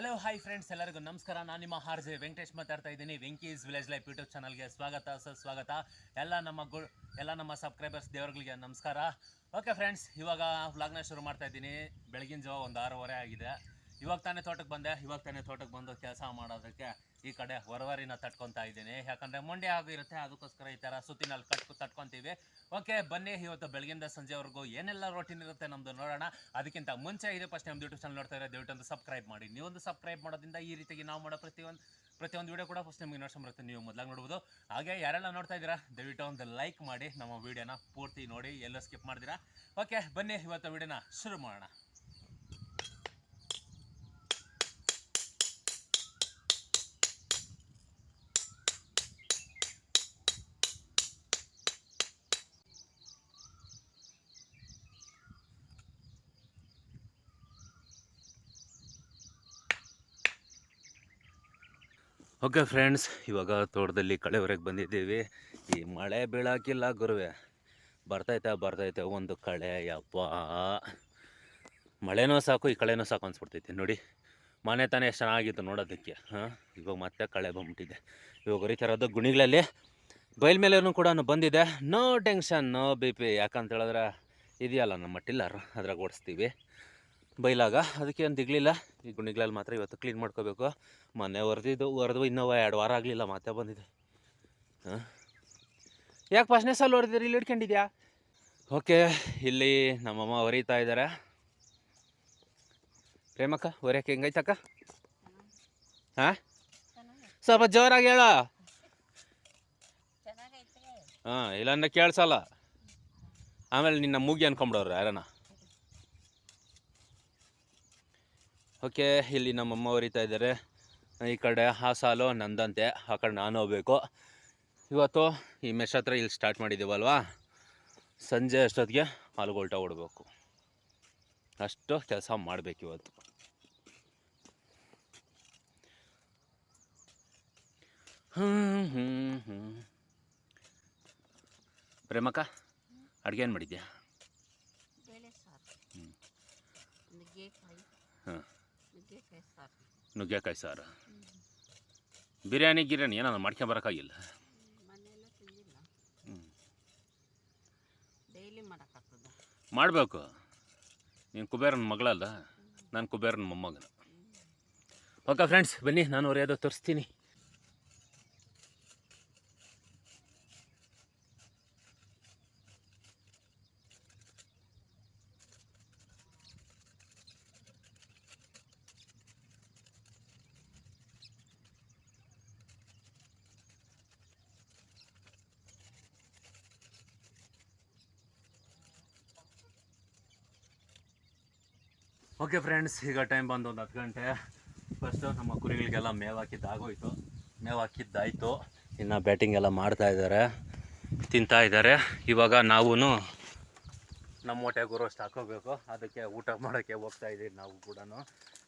Hello hi friends ಎಲ್ಲರಿಗೂ ನಮಸ್ಕಾರ. ನಾನು ನಿಮ್ಮ ಆರ್ ಜೆ ವೆಂಕಟೇಶ್ ಮಾತಾಡ್ತಾ ಇದ್ದೀನಿ. ವೆಂಕೀಸ್ ವಿಲೇಜ್ ಲೈಫ್ ಯೂಟ್ಯೂಬ್ ಚಾನಲ್ಗೆ ಸ್ವಾಗತ ಸುಸ್ವಾಗತ ಎಲ್ಲ ನಮ್ಮ ಗು, ಎಲ್ಲ ನಮ್ಮ ಸಬ್ಸ್ಕ್ರೈಬರ್ಸ್ ದೇವರುಗಳಿಗೆ ನಮಸ್ಕಾರ. ಓಕೆ ಫ್ರೆಂಡ್ಸ್ ಇವಾಗ ವ್ಲಾಗ್ನ ಶುರು ಮಾಡ್ತಾ ಇದ್ದೀನಿ. ಬೆಳಗಿನ ಜಾವ ಒಂದು ಆರೂವರೆ ಆಗಿದೆ. ಇವಾಗ ತಾನೇ ತೋಟಕ್ಕೆ ಬಂದೆ, ಇವಾಗ ತಾನೇ ತೋಟಕ್ಕೆ ಬಂದು ಕೆಲಸ ಮಾಡೋದಕ್ಕೆ ಈ ಕಡೆ ಹೊರವರಿನ ತಟ್ಕೊತಾ ಇದ್ದೀನಿ. ಯಾಕಂದರೆ ಮಂಡ್ಯ ಆಗಿರುತ್ತೆ, ಅದಕ್ಕೋಸ್ಕರ ಈ ಥರ ಸುತ್ತಿನಲ್ಲಿ ಕಟ್ಕೊ ತಟ್ಕೊತೀವಿ. ಓಕೆ ಬನ್ನಿ, ಇವತ್ತು ಬೆಳಗಿಂದ ಸಂಜೆವರೆಗೂ ಏನೆಲ್ಲ ರೊಟೀನ್ ಇರುತ್ತೆ ನಮ್ಮದು ನೋಡೋಣ. ಅದಕ್ಕಿಂತ ಮುಂಚೆ ಇದೆ ಫಸ್ಟ್ ನಮ್ಮ ಯೂಟ್ಯೂಬ್ ಚಾನಲ್ ನೋಡ್ತಾ ಇರೋ ದಯವಿಟ್ಟು ಸಬ್ಸ್ಕ್ರೈಬ್ ಮಾಡಿ. ನೀವೊಂದು ಸಬ್ಸ್ಕ್ರೈಬ್ ಮಾಡೋದ್ರಿಂದ ಈ ರೀತಿಯಾಗಿ ನಾವು ಮಾಡೋ ಪ್ರತಿಯೊಂದು ಪ್ರತಿಯೊಂದು ವಿಡಿಯೋ ಕೂಡ ಫಸ್ಟ್ ನಿಮಗೆ ನೋಡ್ಸೋ ಬರುತ್ತೆ. ನೀವು ಮೊದಲಾಗಿ ನೋಡ್ಬೋದು. ಹಾಗೆ ಯಾರೆಲ್ಲ ನೋಡ್ತಾ ಇದ್ದೀರಾ, ದಯವಿಟ್ಟು ಒಂದು ಲೈಕ್ ಮಾಡಿ. ನಮ್ಮ ವಿಡಿಯೋನ ಪೂರ್ತಿ ನೋಡಿ, ಎಲ್ಲ ಸ್ಕಿಪ್ ಮಾಡಿದಿರಾ ಓಕೆ ಬನ್ನಿ, ಇವತ್ತು ವಿಡಿಯೋನ ಶುರು ಮಾಡೋಣ. ಓಕೆ ಫ್ರೆಂಡ್ಸ್ ಇವಾಗ ತೋಟದಲ್ಲಿ ಕಳೆವರೆಗೆ ಬಂದಿದ್ದೀವಿ. ಈ ಮಳೆ ಬೀಳಾಕಿಲ್ಲ ಗುರುವೆ. ಬರ್ತೈತೆ ಬರ್ತೈತೆ ಒಂದು ಕಳೆ ಯಪ್ಪ ಮಳೆನೂ ಸಾಕು, ಈ ಕಳೆನೂ ಸಾಕು ಅನ್ಸ್ಬಿಡ್ತೈತಿ. ನೋಡಿ, ಮನೆ ತಾನೇ ಚೆನ್ನಾಗಿತ್ತು ನೋಡೋದಕ್ಕೆ. ಹಾಂ? ಇವಾಗ ಮತ್ತೆ ಕಳೆ ಬಂದ್ಬಿಟ್ಟಿದೆ. ಇವಾಗ ಹೊರಿತಾ ಇರೋದು ಗುಣಿಗಳಲ್ಲಿ. ಬೈಲ್ ಮೇಲೇನೂ ಕೂಡ ಬಂದಿದೆ. No tension no B P ಯಾಕಂತ ಹೇಳಿದ್ರೆ, ಇದೆಯಲ್ಲ ನಮ್ಮ ಟಿಲ್ಲರ್, ಅದ್ರಾಗ ಓಡಿಸ್ತೀವಿ. ಬೈಲಾಗ. ಅದಕ್ಕೆ ಏನು ದಿಗ್ಲಿಲ್ಲ ಈ ಗುಣಿಗಳಲ್ಲಿ ಮಾತ್ರ ಇವತ್ತು ಕ್ಲೀನ್ ಮಾಡ್ಕೋಬೇಕು. ಮೊನ್ನೆ ಹೊರದಿದ್ದು ಹೊರದು ಇನ್ನೂ ಎರಡು ವಾರ ಆಗಲಿಲ್ಲ ಮತ್ತೆ ಬಂದಿದೆ. ಹಾಂ? ಯಾಕೆ ಫಸ್ಟ್ನೇ ಸಲ ಹೊಡೆದಿರಿ ಇಲ್ಲಿ ಹಿಡ್ಕೊಂಡಿದ್ಯಾ ಓಕೆ ಇಲ್ಲಿ ನಮ್ಮಮ್ಮ ಹೊರೀತಾ ಇದ್ದಾರೆ ಪ್ರೇಮಕ್ಕ ಹೊರ್ಯಕ್ಕೆ ಹೆಂಗೈತಕ್ಕ? ಹಾಂ? ಸ್ವಲ್ಪ ಜೋರಾಗಿ ಹೇಳ. ಹಾಂ ಇಲ್ಲಾಂದ್ರೆ ಕೇಳಿಸಲ್ಲ. ಆಮೇಲೆ ನಿನ್ನ ಮೂಗಿ ಅನ್ಕೊಂಬಿಡೋರು ಯಾರನ್ನ ಓಕೆ, ಇಲ್ಲಿ ನಮ್ಮಮ್ಮ ಹೊರಿತಾ ಇದ್ದಾರೆ. ಈ ಕಡೆ ಆ ಸಾಲು ನಂದಂತೆ, ಆ ಕಡೆ ನಾನು ಹೋಗ್ಬೇಕು. ಇವತ್ತು ಈ ಮೆಶ್ ಹತ್ರ ಇಲ್ಲಿ ಸ್ಟಾರ್ಟ್ ಮಾಡಿದ್ದೀವಲ್ವಾ ಸಂಜೆ ಅಷ್ಟೊತ್ತಿಗೆ ಹಾಲುಗೊಲ್ಟ ಓಡಬೇಕು ಅಷ್ಟು ಕೆಲಸ ಮಾಡಬೇಕು ಇವತ್ತು. ಹ್ಞೂ ಹ್ಞೂ ಹ್ಞೂ ಪ್ರೇಮಕ್ಕ, ಅಡುಗೆ ಏನು ಮಾಡಿದ್ಯಾ ಬೇಳೆ ಸಾರು ಹ್ಮ್. ನುಗ್ಗೆಕಾಯಿ ಹಾಂ ನುಗ್ಗೆಕಾಯಿ ಸಾರು ನುಗ್ಗೆಕಾಯಿ ಸಾರು. ಬಿರಿಯಾನಿ ಗಿರಿಯಾನಿ ಏನಾದ್ರು ಮಾಡ್ಕೊಂಬರೋಕ್ಕಾಗಿಲ್ಲ ಮಾಡಬೇಕು. ನೀನು ಕುಬೇರನ ಮಗಳಲ್ಲ ನಾನು ಕುಬೇರನ ಮೊಮ್ಮಗನ. ಓಕೆ ಫ್ರೆಂಡ್ಸ್ ಬನ್ನಿ ನಾನು ಹೊರೆಯೋದು ತೋರಿಸ್ತೀನಿ. ಓಕೆ ಫ್ರೆಂಡ್ಸ್ ಈಗ ಟೈಮ್ ಬಂದು ಒಂದು ಹತ್ತು ಗಂಟೆ. ಫಸ್ಟು ನಮ್ಮ ಕುರಿಗಳಿಗೆಲ್ಲ ಮೇವು ಹಾಕಿದ್ದು ಆಗೋಯ್ತು. ಮೇವು ಹಾಕಿದ್ದಾಯಿತು ಇನ್ನು ಬ್ಯಾಟಿಂಗ್ ಎಲ್ಲ ಮಾಡ್ತಾ ಇದ್ದಾರೆ. ತಿಂತಾ ಇದ್ದಾರೆ. ಇವಾಗ ನಾವೂ ನಮ್ಮ ಹೊಟ್ಟೆಗೆ ಅಷ್ಟು ಹಾಕೋಬೇಕು ಅದಕ್ಕೆ ಊಟ ಮಾಡೋಕ್ಕೆ ಹೋಗ್ತಾ ಇದ್ದೀವಿ ನಾವು ಕೂಡ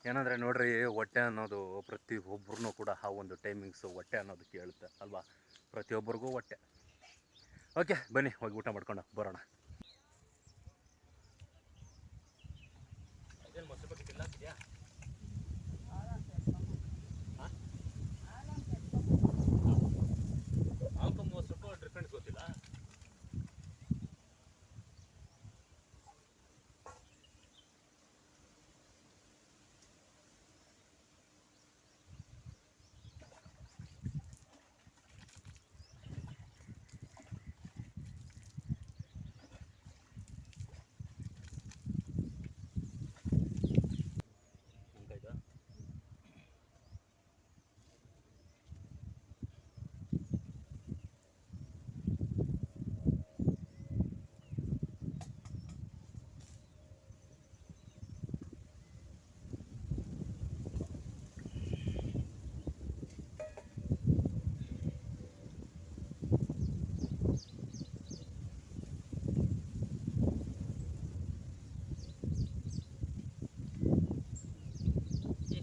ಏನಂದರೆ ನೋಡ್ರಿ, ಹೊಟ್ಟೆ ಅನ್ನೋದು ಪ್ರತಿ ಒಬ್ರು ಕೂಡ ಆ ಒಂದು ಟೈಮಿಂಗ್ಸು ಹೊಟ್ಟೆ ಅನ್ನೋದು ಕೇಳುತ್ತೆ ಅಲ್ವಾ? ಪ್ರತಿಯೊಬ್ಬರಿಗೂ ಹೊಟ್ಟೆ. ಓಕೆ ಬನ್ನಿ, ಹೋಗಿ ಊಟ ಮಾಡ್ಕೊಂಡು ಬರೋಣ.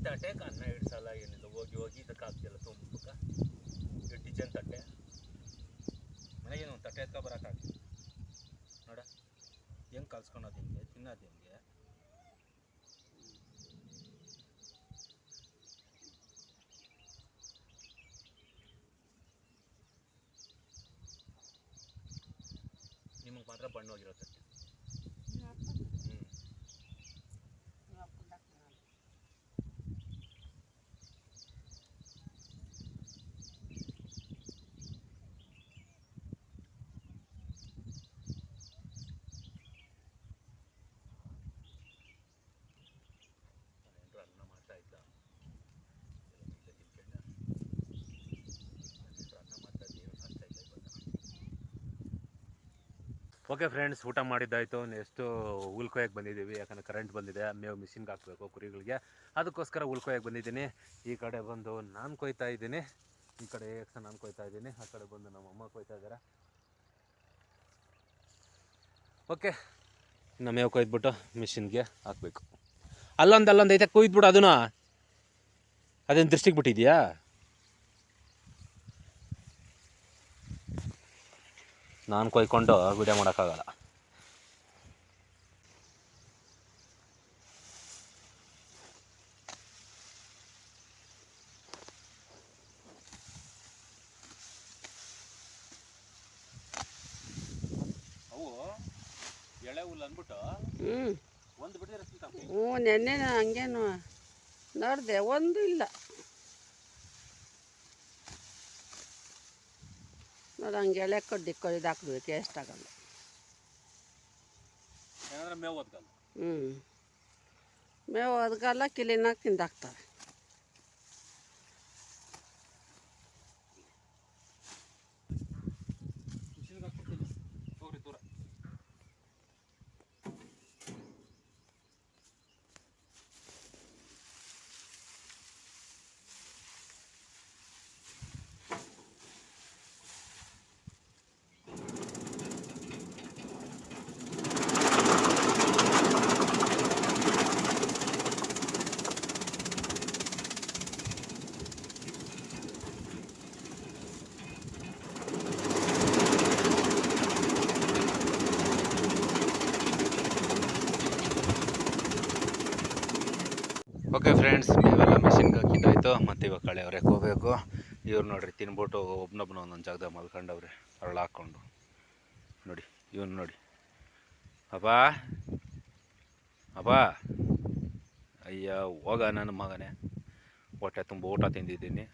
ಈ ತಟ್ಟೆಗೆ ಅನ್ನ ಹಿಡ್ಸಲ್ಲ ಏನಿಲ್ಲ. ಹೋಗಿ ಹೋಗಿ ಇದಕ್ಕೆ ಹಾಕ್ತಿಲ್ಲ ತುಂಬ ಈ ಡಿಸೈನ್ ತಟ್ಟೆ. ಮನೆಗೇನು ಒಂದು ತಟ್ಟೆ ಎತ್ಕೊ ಬರೋಕ್ಕಾಗ್ತಿ ನೋಡ, ಹೆಂಗೆ ಕಲ್ಸ್ಕೊಳೋದು ಹೆಂಗೆ ಮಾತ್ರ ಬಣ್ಣ ಹೋಗಿರುತ್ತೆ ನೀವು ಹಾಕ್ಬೇಕು. ಹ್ಞೂ ನೀವು ಹಾಕ್ಕೊಂಡು ಹಾಕ್ತೀನಿ. ನೆಂಟರು ಅನ್ನ ಮಾಡ್ತಾ ಇದ್ದ ಇಲ್ಲೇ ತಿನ್ಕೊಂಡ ನೆಂಟರು ಅನ್ನ ಮಾಡ್ತಾ ಇದ್ದ ಏನು ನಾಷ್ಟ ಇಲ್ಲ ಇವತ್ತು ಓಕೆ ಫ್ರೆಂಡ್ಸ್ ಊಟ ಮಾಡಿದ್ದಾಯಿತು. ನೆಕ್ಸ್ಟು ಉಲ್ಕೋಯಕ್ಕೆ ಬಂದಿದ್ದೀವಿ. ಯಾಕಂದರೆ ಕರೆಂಟ್ ಬಂದಿದೆ. ಮೇವು ಮಿಷಿನ್ಗೆ ಹಾಕಬೇಕು ಕುರಿಗಳಿಗೆ. ಅದಕ್ಕೋಸ್ಕರ ಉಲ್ಕೋಯಕ್ಕೆ ಬಂದಿದ್ದೀನಿ. ಈ ಕಡೆ ಬಂದು ನಾನು ಕೊಯ್ತಾ ಇದ್ದೀನಿ. ಈ ಕಡೆ ಎಕ್ಸ ನಾನು ಕೊಯ್ತಾ ಇದ್ದೀನಿ. ಆ ಕಡೆ ಬಂದು ನಮ್ಮ ಅಮ್ಮ ಕೊಯ್ತಾ ಇದ್ದಾರೆ. ಓಕೆ ನಮ್ಮ ಮೇವು ಕೊಯ್ದ್ಬಿಟ್ಟು ಮಿಷಿನ್ಗೆ ಹಾಕಬೇಕು. ಅಲ್ಲೊಂದು ಅಲ್ಲೊಂದು ಐತೆ, ಕೊಯ್ದ್ಬಿಡು ಅದನ್ನು. ಅದೇನು ದೃಷ್ಟಿಗೆ ಬಿಟ್ಟಿದ್ಯಾ? ನಾನು ಕೊಯ್ಕೊಂಡು ವಿಡಿಯೋ ಮಾಡೋಕ್ಕಾಗಲ್ಲ. ಅವು ಎಳೆ ಹುಲ್ಲು ಅಂದ್ಬಿಟ್ಟು ಹ್ಞೂ ಒಂದು ಬಿಟ್ಟಿದ್ರೆ ಹ್ಞೂ ನೆನ್ನೆ ಹಂಗೇನು ನೋಡಿದೆ ಒಂದು ಇಲ್ಲ. ನೋಡಿ ಹಂಗೆ ಎಳೆ ಕಡ್ಡಿ ಕೊಯ್ದು ಹಾಕ್ಬೇಕು ಎಷ್ಟಾಗಲ್ಲ ಏನಾದ್ರೆ ಮೇವು ಒದ್ಗಲ್ಲ ಹ್ಞೂ ಮೇವು ಒದಗಲ್ಲ ಕಿಲಿನಾಗ ತಿಂದಾಕ್ತಾರೆ ಓಕೆ ಫ್ರೆಂಡ್ಸ್ ಮೇವೆಲ್ಲ ಮೆಷಿನ್ಗೆ ಹಾಕಿದ್ದಾಯ್ತು ಮತ್ತು ಇವಾಗ ಕಳೆ ಅವ್ರೆ ಹೋಗಬೇಕು. ಇವ್ರು ನೋಡಿರಿ, ತಿನ್ಬಿಟ್ಟು ಒಬ್ನೊಬ್ನ ಒಂದೊಂದು ಜಾಗದಾಗ ಮಲ್ಕೊಂಡವ್ರೆ ಅರಳು ಹಾಕ್ಕೊಂಡು. ನೋಡಿ, ಇವನು ನೋಡಿ. ಅಪ್ಪ ಅಪ್ಪ ಅಯ್ಯ, ಹೋಗ ನನ್ನ ಮಗನೇ. ಹೊಟ್ಟೆ ತುಂಬ ಊಟ ತಿಂದಿದ್ದೀನಿ.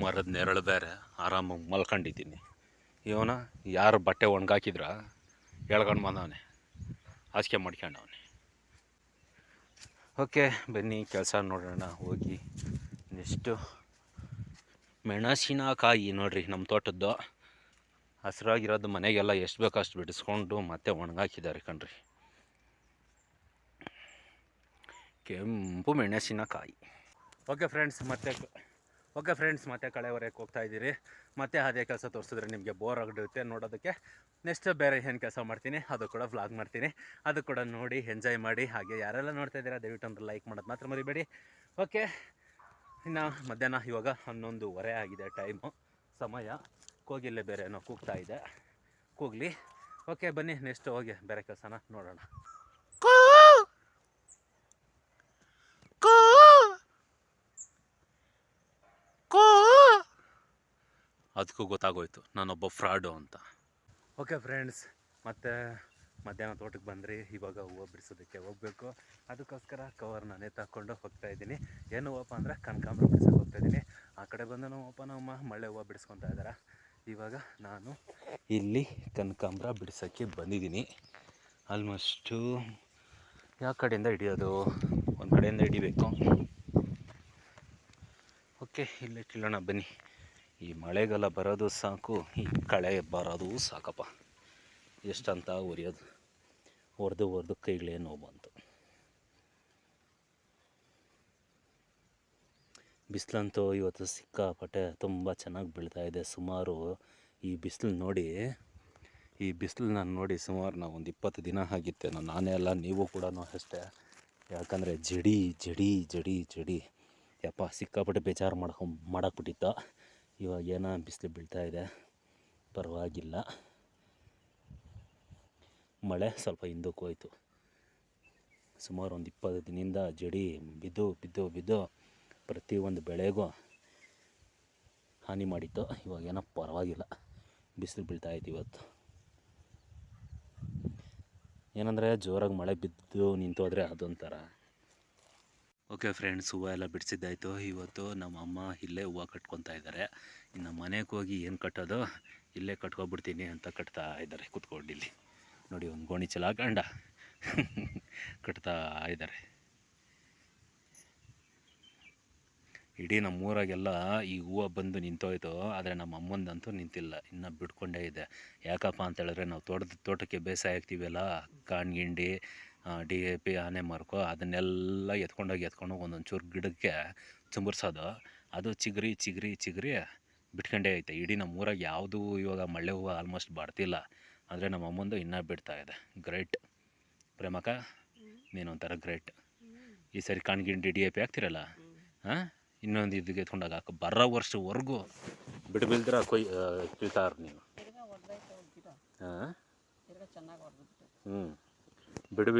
ಮರದ ನೆರಳು ಬೇರೆ, ಆರಾಮಾಗಿ ಮಲ್ಕೊಂಡಿದ್ದೀನಿ. ಇವನ ಯಾರು ಬಟ್ಟೆ ಒಣಗಾಕಿದ್ರ? ಎಳ್ಕೊಂಡು ಬಂದವನೆ. ಹಾಸಿಗೆ ಮಾಡ್ಕೊಂಡವನೆ. ಓಕೆ, ಬನ್ನಿ ಕೆಲಸ ನೋಡೋಣ, ಹೋಗಿ. ನೆಕ್ಸ್ಟು ಮೆಣಸಿನಕಾಯಿ ನೋಡಿರಿ ನಮ್ಮ ತೋಟದ್ದು. ಹಸಿರಾಗಿರೋದು ಮನೆಗೆಲ್ಲ ಎಷ್ಟು ಬೇಕೋ ಅಷ್ಟು ಬಿಡಿಸ್ಕೊಂಡು ಮತ್ತೆ ಒಣಗಾಕಿದ್ದಾರೆ ಕಣ್ರಿ. ಕೆಂಪು ಮೆಣಸಿನಕಾಯಿ. ಓಕೆ ಫ್ರೆಂಡ್ಸ್ ಮತ್ತೆ ಓಕೆ ಫ್ರೆಂಡ್ಸ್, ಮತ್ತೆ ಕಳೆವರೆಗೆ ಹೋಗ್ತಾ ಇದ್ದೀರಿ. ಮತ್ತೆ ಅದೇ ಕೆಲಸ ತೋರಿಸಿದ್ರೆ ನಿಮಗೆ ಬೋರ್ ಆಗಿರುತ್ತೆ ನೋಡೋದಕ್ಕೆ. ನೆಕ್ಸ್ಟ್ ಬೇರೆ ಏನು ಕೆಲಸ ಮಾಡ್ತೀನಿ, ಅದು ಕೂಡ ವ್ಲಾಗ್ ಮಾಡ್ತೀನಿ. ಅದು ಕೂಡ ನೋಡಿ ಎಂಜಾಯ್ ಮಾಡಿ, ಹಾಗೆ ಯಾರೆಲ್ಲ ನೋಡ್ತಾ ಇದ್ದೀರಾ, ದಯವಿಟ್ಟು ಒಂದು ಲೈಕ್ ಮಾಡೋದು ಮಾತ್ರ ಮರಿಬೇಡಿ. ಓಕೆ, ಇನ್ನು ಮಧ್ಯಾಹ್ನ ಇವಾಗ ಹನ್ನೊಂದುವರೆ ಆಗಿದೆ ಟೈಮು ಸಮಯ. ಕೂಗಿಲ್ಲ ಬೇರೆ ಏನೋ ಕೂಗ್ತಾ ಇದೆ. ಕೂಗಲಿ. ಓಕೆ, ಬನ್ನಿ ನೆಕ್ಸ್ಟ್ ಹೋಗಿ ಬೇರೆ ಕೆಲಸನ ನೋಡೋಣ. ಅದಕ್ಕೂ ಗೊತ್ತಾಗೋಯ್ತು, ನಾನೊಬ್ಬ ಫ್ರಾಡು ಅಂತ. ಓಕೆ ಫ್ರೆಂಡ್ಸ್, ಮತ್ತೆ ಮಧ್ಯಾಹ್ನ ತೋಟಕ್ಕೆ ಬಂದ್ರಿ, ಇವಾಗ ಹೂವು ಬಿಡಿಸೋದಕ್ಕೆ ಹೋಗಬೇಕು. ಅದಕ್ಕೋಸ್ಕರ ಕವರ್ ನಾನೇ ತಗೊಂಡು ಹೋಗ್ತಾ ಇದ್ದೀನಿ. ಏನು ಹೂವಪ್ಪ ಅಂದರೆ ಕನಕಾಂಬ್ರ ಬಿಡಿಸೋಕೆ ಹೋಗ್ತಾ ಇದ್ದೀನಿ. ಆ ಕಡೆ ಬಂದು ನಮ್ಮ ಅಪ್ಪ, ನಮ್ಮ ಮಳೆ ಹೂವು ಬಿಡಿಸ್ಕೊತಾ ಇದ್ದಾರೆ ಇವಾಗ ನಾನು ಇಲ್ಲಿ ಕನಕಾಂಬ್ರ ಬಿಡಿಸೋಕ್ಕೆ ಬಂದಿದ್ದೀನಿ. ಆಲ್ಮೋಸ್ಟು ಯಾವ ಕಡೆಯಿಂದ ಹಿಡಿಯೋದು? ಒಂದು ಕಡೆಯಿಂದ ಹಿಡಿಬೇಕು. ಓಕೆ, ಇಲ್ಲೇ ಕಿಲೋಣ ಬನ್ನಿ. ಈ ಮಳೆಗಾಲ ಬರೋದು ಸಾಕು, ಈ ಕಳೆ ಬರೋದು ಸಾಕಪ್ಪ. ಎಷ್ಟಂತ ಉರಿಯೋದು. ಹೊಡೆದು ಹೊಡೆದು ಕೈಗಳೇ ನೋವು ಬಂತು. ಬಿಸಿಲಂತೂ ಇವತ್ತು ಸಿಕ್ಕಾಪಟ್ಟೆ ತುಂಬ ಚೆನ್ನಾಗಿ ಬೀಳ್ತಾ ಇದೆ. ಸುಮಾರು ಈ ಬಿಸಿಲು ನೋಡಿ, ಈ ಬಿಸಿಲನ್ನ ನಾನು ನೋಡಿ ಸುಮಾರು ನಾವು ಒಂದು ಇಪ್ಪತ್ತು ದಿನ ಆಗಿತ್ತೇನೋ ನಾನೇ ಅಲ್ಲ, ನೀವು ಕೂಡ ಅಷ್ಟೇ. ಯಾಕಂದರೆ ಜಡಿ ಜಡಿ ಜಡಿ ಜಡಿ. ಯಪ್ಪ, ಸಿಕ್ಕಾಪಟ್ಟೆ ಬೇಜಾರು ಮಾಡ್ಕೊಂಡು ಮಾಡಾಕ್ಬಿಟ್ಟಿತ್ತು ಇವಾಗ ಏನೋ ಬಿಸಿಲು ಬೀಳ್ತಾ ಇದೆ. ಪರವಾಗಿಲ್ಲ. ಮಳೆ ಸ್ವಲ್ಪ ಹಿಂದಕ್ಕೆ ಹೋಯಿತು. ಸುಮಾರು ಒಂದು ಇಪ್ಪತ್ತು ದಿನದಿಂದ ಜಡಿ ಬಿದ್ದು ಬಿದ್ದು ಬಿದ್ದು ಪ್ರತಿಯೊಂದು ಬೆಳೆಗೂ ಹಾನಿ ಮಾಡಿತ್ತು. ಇವಾಗ ಏನೋ ಪರವಾಗಿಲ್ಲ. ಬಿಸಿಲು ಬೀಳ್ತಾ ಇತ್ತು ಇವತ್ತು. ಏನಂದರೆ ಜೋರಾಗಿ ಮಳೆ ಬಿದ್ದು ನಿಂತೋದ್ರೆ ಅದೊಂಥರ. ಓಕೆ ಫ್ರೆಂಡ್ಸ್, ಹೂವು ಎಲ್ಲ ಬಿಡಿಸಿದ್ದಾಯಿತು. ಇವತ್ತು ನಮ್ಮ ಅಮ್ಮ ಇಲ್ಲೇ ಹೂವು ಕಟ್ಕೊತಾ ಇದ್ದಾರೆ. ಇನ್ನು ಮನೆಗೆ ಹೋಗಿ ಏನು ಕಟ್ಟೋದು? ಇಲ್ಲೇ ಕಟ್ಕೊಬಿಡ್ತೀನಿ ಅಂತ ಕಟ್ತಾ ಇದ್ದಾರೆ, ಕುತ್ಕೊಂಡು ಇಲ್ಲಿ. ನೋಡಿ, ಒಂದು ಗೋಣಿ ಚಲ ಹಾಕಂಡ ಕಟ್ತಾ ಇದ್ದಾರೆ. ಇಡೀ ನಮ್ಮೂರಾಗೆಲ್ಲ ಈ ಹೂವು ಬಂದು ನಿಂತೋಯ್ತು. ಆದರೆ ನಮ್ಮ ಅಮ್ಮಂದಂತೂ ನಿಂತಿಲ್ಲ. ಇನ್ನೂ ಬಿಡ್ಕೊಂಡೇ ಇದೆ. ಯಾಕಪ್ಪ ಅಂತ ಹೇಳಿದ್ರೆ ನಾವು ತೋಟದ ತೋಟಕ್ಕೆ ಬೇಸಾಯ ಆಗ್ತೀವಲ್ಲ ಕಾಣ್ಗಿಂಡಿ ಡಿ ಎ ಪಿ ಆನೆ ಮಾರ್ಕೊ ಅದನ್ನೆಲ್ಲ ಎತ್ಕೊಂಡೋಗಿ ಎತ್ಕೊಂಡೋಗಿ ಒಂದೊಂದು ಚೂರು ಗಿಡಕ್ಕೆ ಚುಂಬರ್ಸೋದು ಅದು ಚಿಗ್ರಿ ಚಿಗ್ರಿ ಚಿಗ್ರಿ ಬಿಟ್ಕೊಂಡೇ ಐತೆ. ಇಡೀ ನಮ್ಮ ಊರಾಗ ಯಾವುದು ಇವಾಗ ಮಳ್ಳೆ ಹೂವು ಆಲ್ಮೋಸ್ಟ್ ಬಾಡ್ತಿಲ್ಲ. ಆದರೆ ನಮ್ಮ ಅಮ್ಮಂದು ಇನ್ನೂ ಬಿಡ್ತಾ ಇದೆ. ಗ್ರೇಟ್ ಪ್ರೇಮಕ ನೀನೊಂಥರ ಗ್ರೇಟ್ ಈ ಸರಿ ಕಣ್ಗಿಂಡಿ ಡಿ ಎ ಪಿ ಹಾಕ್ತಿರಲ್ಲ? ಹಾಂ? ಇನ್ನೊಂದು ಇದಕ್ಕೆ ಎತ್ಕೊಂಡಾಗ ಹಾಕು. ಬರೋ ವರ್ಷವರೆಗೂ ಬಿಡು ಬಿಲ್ದಿರ ಕೊಯ್ ಕೀಳ್ತಾರ ನೀನು ಹಾಂ? ಹ್ಞೂ ಬಿಡು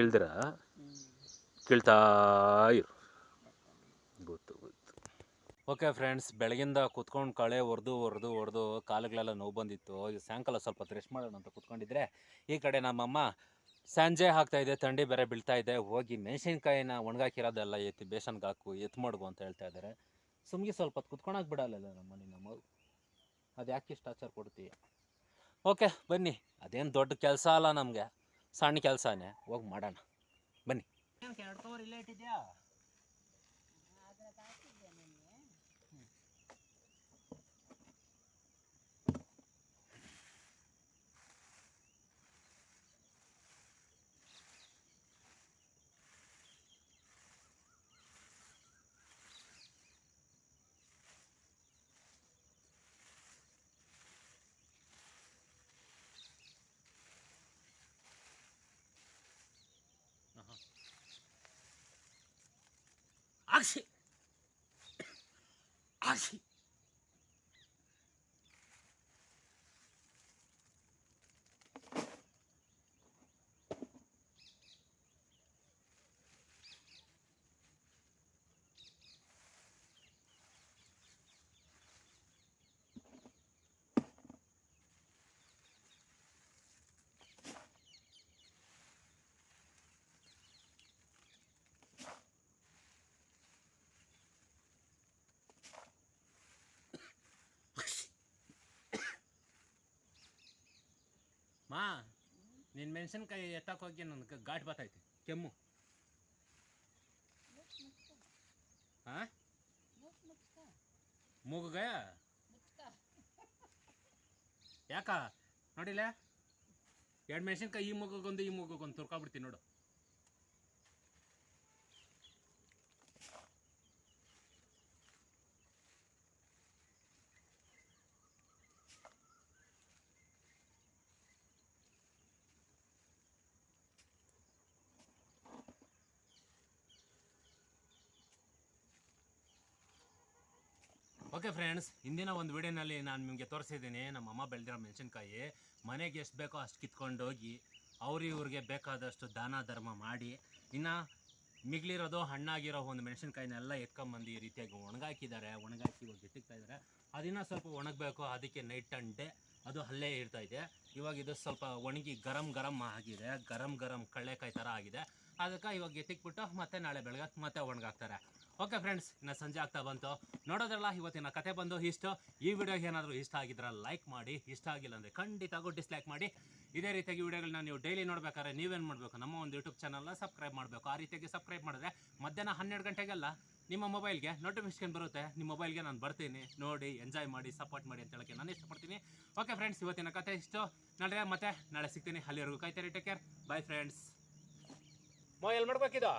ಕೇಳ್ತಾ ಇರು. ಗೊತ್ತು ಗೊತ್ತು. ಓಕೆ ಫ್ರೆಂಡ್ಸ್, ಬೆಳಗಿಂದ ಕುತ್ಕೊಂಡು ಕಳೆ ಹೊಡೆದು ಹೊಡೆದು ಹೊಡೆದು ಕಾಲುಗಳೆಲ್ಲ ನೋವು ಬಂದಿತ್ತು. ಇದು ಸಾಯಂಕಾಲ ಸ್ವಲ್ಪ ರೆಸ್ಟ್ ಮಾಡೋಣ ಅಂತ ಕುತ್ಕೊಂಡಿದ್ರೆ ಈ ಕಡೆ ನಮ್ಮಮ್ಮ ಸಂಜೆ ಆಗ್ತಾ ಇದೆ, ಥಂಡಿ ಬೇರೆ ಬೀಳ್ತಾ ಇದೆ. ಹೋಗಿ ಮೆಣಸಿನ್ಕಾಯಿನ ಒಣಗಾಕಿರೋದೆಲ್ಲ ಎತ್ತಿ ಬೇಸನ್ಗೆ ಹಾಕು ಎತ್ತು ಮಡ್ಗು ಅಂತ ಹೇಳ್ತಾ ಇದ್ದಾರೆ ಸುಮ್ಗೆ ಸ್ವಲ್ಪ ಹೊತ್ತು ಕುತ್ಕೊಳಕ್ಕೆ ಬಿಡಲ್ಲ ನಮ್ಮ ನಿನ್ನ ಮಗು ಅದು ಯಾಕೆ ಇಷ್ಟು ಆಚಾರ ಕೊಡ್ತೀಯ? ಓಕೆ, ಬನ್ನಿ. ಅದೇನು ದೊಡ್ಡ ಕೆಲಸ ಅಲ್ಲ ನಮಗೆ. ಸಣ್ಣ ಕೆಲಸನೇ ಹೋಗಿ ಮಾಡೋಣ. ಬನ್ನಿ. ಎರಡು ಕವರ್ ಮಾ ನಿನ್ನ ಮೆಣಸಿನ್ಕಾಯಿ ಎತ್ತಕ್ಕೆ ಹೋಗಿ ನನಗೆ ಘಾಟ್ ಬರ್ತೈತೆ, ಕೆಮ್ಮು. ಹಾಂ ಮೂಗುಗ? ಯಾಕ? ನೋಡಿಲ್ಲ? ಎರಡು ಮೆಣಸಿನ್ಕಾಯಿ ಈ ಮೂಗುಗೊಂದು ಈ ಮೂಗುಗೊಂದು ತುರ್ಕೊಬಿಡ್ತೀನಿ ನೋಡು. ಓಕೆ ಫ್ರೆಂಡ್ಸ್ ಹಿಂದಿನ ಒಂದು ವಿಡಿಯೋನಲ್ಲಿ ನಾನು ನಿಮಗೆ ತೋರಿಸಿದ್ದೀನಿ ನಮ್ಮ ಅಮ್ಮ ಬೆಳೆದಿರೋ ಮೆಣಸಿನ್ಕಾಯಿ. ಮನೆಗೆ ಎಷ್ಟು ಬೇಕೋ ಅಷ್ಟು ಕಿತ್ಕೊಂಡೋಗಿ ಅವ್ರು ಇವ್ರಿಗೆ ಬೇಕಾದಷ್ಟು ದಾನ, ಧರ್ಮ ಮಾಡಿ ಇನ್ನು ಮಿಗಿಲಿರೋದು ಹಣ್ಣಾಗಿರೋ ಒಂದು ಮೆಣಸಿನ್ಕಾಯಿನೆಲ್ಲ ಎತ್ಕೊಂಬಂದು ಈ ರೀತಿಯಾಗಿ ಒಣಗಾಕಿದ್ದಾರೆ. ಒಣಗಾಕಿ ಇವಾಗ ಎತ್ತಿಕ್ತಾ ಇದ್ದಾರೆ. ಅದಿನ್ನ ಸ್ವಲ್ಪ ಒಣಗಬೇಕು. ಅದಕ್ಕೆ ನೈಟ್ ಅಂಡ್ ಡೇ ಅದು ಅಲ್ಲೇ ಇರ್ತಾ ಇದೆ. ಇವಾಗ ಇದು ಸ್ವಲ್ಪ ಒಣಗಿ ಗರಂ ಗರಂ ಆಗಿದೆ. ಗರಂ ಗರಂ ಕಳ್ಳೆಕಾಯಿ ಥರ ಆಗಿದೆ. ಅದಕ್ಕೆ ಇವಾಗ ಎತ್ತಿಕ್ಬಿಟ್ಟು ಮತ್ತೆ ನಾಳೆ ಬೆಳಗ್ಗೆ ಮತ್ತೆ ಒಣಗಾಕ್ತಾರೆ. ಓಕೆ ಫ್ರೆಂಡ್ಸ್, ಇನ್ನು ಸಂಜೆ ಆಗ್ತಾ ಬಂತು. ನೋಡೋದ್ರಲ್ಲ, ಇವತ್ತಿನ ಕತೆ ಬಂದು ಇಷ್ಟು. ಈ ವಿಡಿಯೋಗೆ ಏನಾದರೂ ಇಷ್ಟ ಆಗಿದ್ರೆ ಲೈಕ್ ಮಾಡಿ. ಇಷ್ಟ ಆಗಿಲ್ಲ ಅಂದರೆ ಖಂಡಿತವಾಗೂ ಡಿಸ್ಲೈಕ್ ಮಾಡಿ. ಇದೇ ರೀತಿಯಾಗಿ ವಿಡಿಯೋಗಳನ್ನ ನೀವು ಡೈಲಿ ನೋಡ್ಬೇಕಾದ್ರೆ ನೀವೇನು ಮಾಡಬೇಕು? ನಮ್ಮ ಒಂದು ಯೂಟ್ಯೂಬ್ ಚಾನಲ್ನ ಸಬ್ಸ್ಕ್ರೈಬ್ ಮಾಡಬೇಕು. ಆ ರೀತಿಯಾಗಿ ಸಬ್ಸ್ಕ್ರೈಬ್ ಮಾಡಿದ್ರೆ ಮಧ್ಯಾಹ್ನ ಹನ್ನೆರಡು ಗಂಟೆಗೆಲ್ಲ ನಿಮ್ಮ ಮೊಬೈಲ್ಗೆ ನೋಟಿಫಿಕೇಶನ್ ಬರುತ್ತೆ. ನಿಮ್ಮ ಮೊಬೈಲ್ಗೆ ನಾನು ಬರ್ತೀನಿ. ನೋಡಿ ಎಂಜಾಯ್ ಮಾಡಿ ಸಪೋರ್ಟ್ ಮಾಡಿ ಅಂತ ಹೇಳಕ್ಕೆ ನಾನು ಇಷ್ಟಪಡ್ತೀನಿ. ಓಕೆ ಫ್ರೆಂಡ್ಸ್, ಇವತ್ತಿನ ಕತೆ ಇಷ್ಟು. ನಾಳೆ ಮತ್ತೆ ನಾಳೆ ಸಿಗ್ತೀನಿ. ಅಲ್ಲಿವರೆಗೂ ಕಾಯ್ತಾರೆ take care bye friends mobile ಮಾಡ್ಬೇಕಿದು?